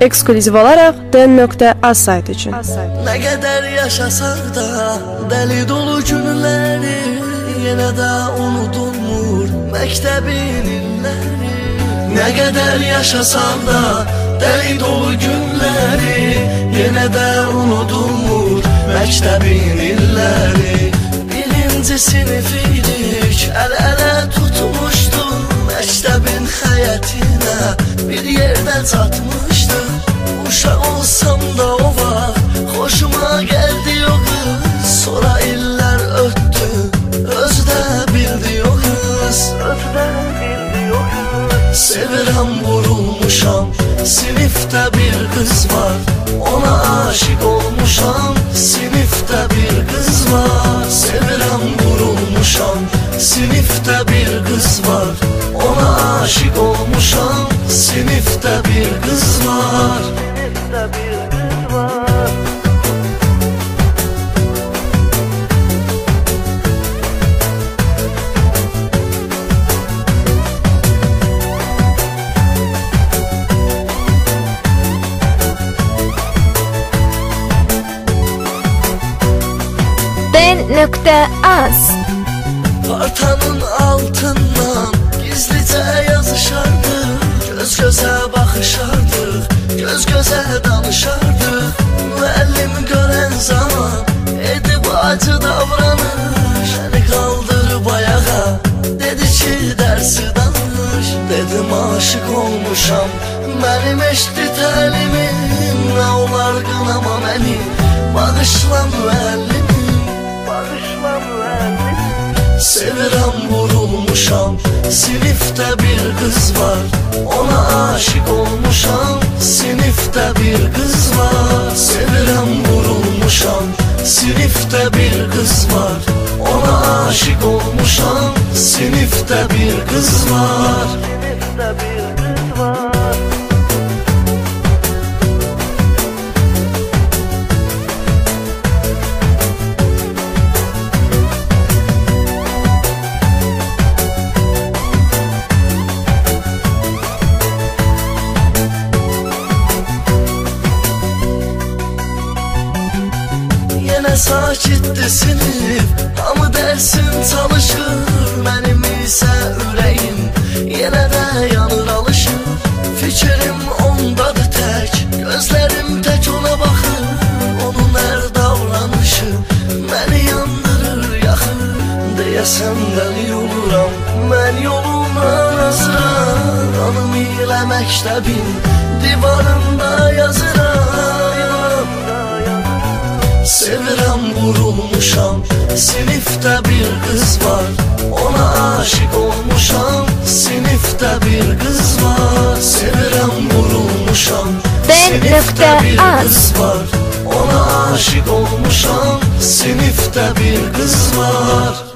ekskluziv olaraq den.az saytı üçün. Nə qədər yaşasaq da dəli dolu günləri yenə də unudulmur məktəbin illəri. Nə qədər yaşasam da dəli dolu günləri yenə də unudulmur məktəbin illəri. Birinci sinif idik, əl-ələ tutmuşdum məktəbin həyətinə bir yerdə çatmış Uşaq olsam da o vaxt xoşuma gəldi o qız Sonra illər ötdü özdə bildi o qız Özdə bildi o qız Sevirəm vurulmuşam. Sinifdə bir qız var. Ona aşık olmuşam. Sinifdə bir qız var. Sevirəm vurulmuşam. Sinifdə bir qız var. Ona aşık olmuşam. Sinifdə bir qız var Den.az Partanın altından gizlice yazışardık Göz göze bakışardık Göz göze danışardık Müellim gören zaman Edip acı davranış Beni kaldırıp ayağa Dedi ki dersi danış. Dedim aşık olmuşam Benim eşli telimim. Ne olar kınama beni Bağışla müellimim Sevirəm vurulmuşam Sinifdə bir qız var. Ona aşık olmuşam Sinifdə bir qız var. Sevirəm vurulmuşam Sinifdə bir qız var. Ona aşık olmuşam Sinifdə bir qız var. Sinifdə bir Yine sakitdi sinif Hamı dersin çalışır Benim ise ürəyim Yenə də yanır alışır Fikrim ondadır tək Gözlərim tək ona baxır Onun hər davranışı Məni yandırır, yaxır Deyəsən dəli oluram Mən yoluna hazıram Anım ilə məktəbin Divarında vurulmuşam. Sinifdə bir qız var Ona aşık olmuşam. Sinifdə bir qız var Sevirəm vurulmuşam. Ben qız var Ona aşık olmuşam. Sinifdə bir qız var